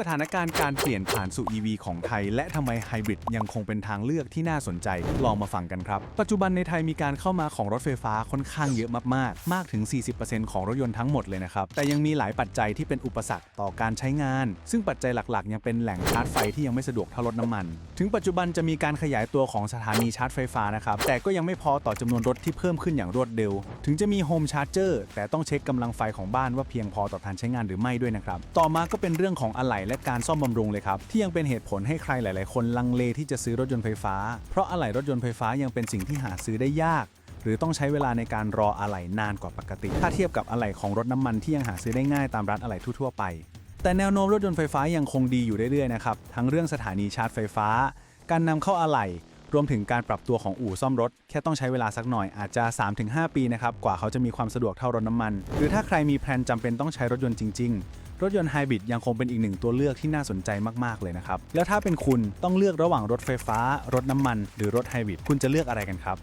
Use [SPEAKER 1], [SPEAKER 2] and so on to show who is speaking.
[SPEAKER 1] สถานการณ์การเปลี่ยนผ่านสู่ EV ของไทย และทำไมไฮบริดยังคงเป็นทางเลือกที่น่าสนใจ ลองมาฟังกันครับ ปัจจุบันในไทยมีการเข้ามาของรถไฟฟ้าค่อนข้างเยอะมากๆ มากถึง 40%ของรถยนต์ทั้งหมดเลยนะครับ แต่ยังมีหลายปัจจัยที่เป็นอุปสรรคต่อการใช้งาน ซึ่งปัจจัยหลักๆ ยังเป็นแหล่งชาร์จไฟที่ยังไม่สะดวกเท่ารถน้ำมัน ถึงปัจจุบันจะมีการขยายตัวของสถานีชาร์จไฟฟ้านะครับ แต่ก็ยังไม่พอต่อจำนวนรถที่เพิ่มขึ้นอย่างรวดเร็ว ถึงจะมีโฮมชาร์จเจอร์แต่ต้องเช็คกำลังไฟของบ้านว่าเพียงพอต่อการใช้งานหรือไม่ด้วยนะครับ ต่อมาก็เป็นเรื่องของอะไหล่และการซ่อมบำรุงเลยครับ ที่ยังเป็นเหตุผลให้ใครหลาย ๆ คนลังเลที่จะซื้อรถยนต์ไฟฟ้า เพราะอะไหล่รถยนต์ไฟฟ้ายังเป็นสิ่งที่หาซื้อได้ยากหรือต้องใช้เวลาในการรออะไหล่นานกว่าปกติ ถ้าเทียบกับอะไหล่ของรถน้ำมันที่ยังหาซื้อได้ง่ายตามร้านอะไหล่ทั่วๆไป แต่แนวโน้มรถยนต์ไฟฟ้ายังคงดีอยู่เรื่อยๆนะครับ ทั้งเรื่องสถานีชาร์จไฟฟ้า การนำเข้าอะไหล่ รวมถึงการปรับตัวของอู่ซ่อมรถ แค่ต้องใช้เวลาสักหน่อยอาจจะ 3-5 ปีนะครับ กว่าเขาจะมีความสะดวกเท่ารถน้ำมัน หรือถ้าใครมีแพลนจำเป็นต้องใช้รถยนต์จริง ๆ รถยนต์ไฮบริดยังคงเป็นอีกหนึ่งตัวเลือกที่น่าสนใจมาก ๆ เลยนะครับ แล้วถ้าเป็นคุณต้องเลือกระหว่างรถไฟฟ้า รถน้ำมัน หรือรถไฮบริดคุณจะเลือกอะไรกันครับ